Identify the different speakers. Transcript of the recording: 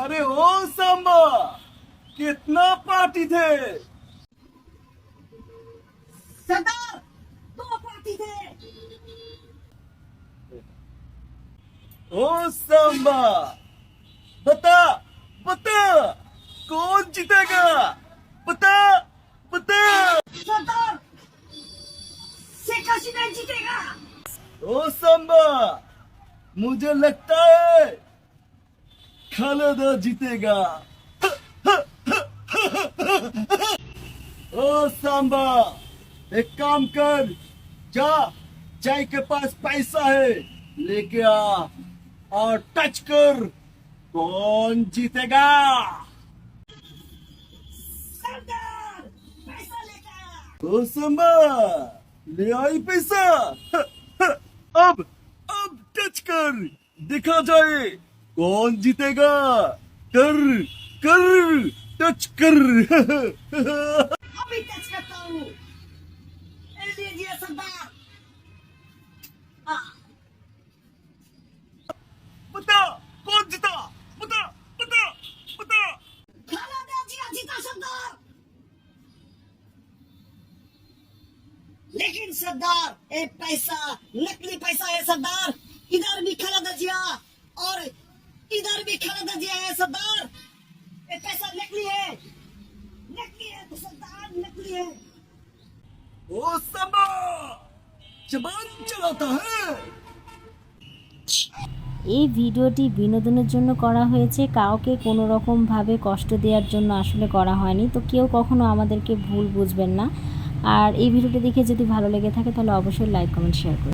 Speaker 1: अरे ओ सांबा कितना पार्टी थे।
Speaker 2: सरदार दो पार्टी थे।
Speaker 1: ओ सांबा बता बता कौन जीतेगा? बता बता।
Speaker 2: सरदार शेख हसीना जीतेगा।
Speaker 1: ओ सांबा मुझे लगता है खालेदा जीतेगा ओ सांबा एक काम कर जा चाय के पास पैसा है लेके आ और टच कर कौन जीतेगा ओ सांबा ले आई पैसा अब अब टच कर दिखा जाए कौन जीतेगा? कर कर टच कर।
Speaker 2: अभी टच करता हूँ। लीजिए सरदार। हाँ।
Speaker 1: बता कौन जीता? बता बता बता।
Speaker 2: खालेदा जिया जीता सरदार। लेकिन सरदार ये पैसा नकली पैसा है सरदार। इधर भी खालेदा जिया है सरदार ये पैसा नकली है नकली है तो सरदार नकली है
Speaker 1: ओ सांबा जबान चलाता है
Speaker 3: এই ভিডিওটি বিনোদনের জন্য করা হয়েছে কাউকে কোনো রকমভাবে কষ্ট দেওয়ার জন্য আসলে করা হয়নি তো কেউ কখনো আমাদেরকে ভুল বুঝবেন না আর এই ভিডিওটি দেখে যদি ভালো লেগে থাকে তাহলে অবশ্যই লাইক কমেন্ট শেয়ার করুন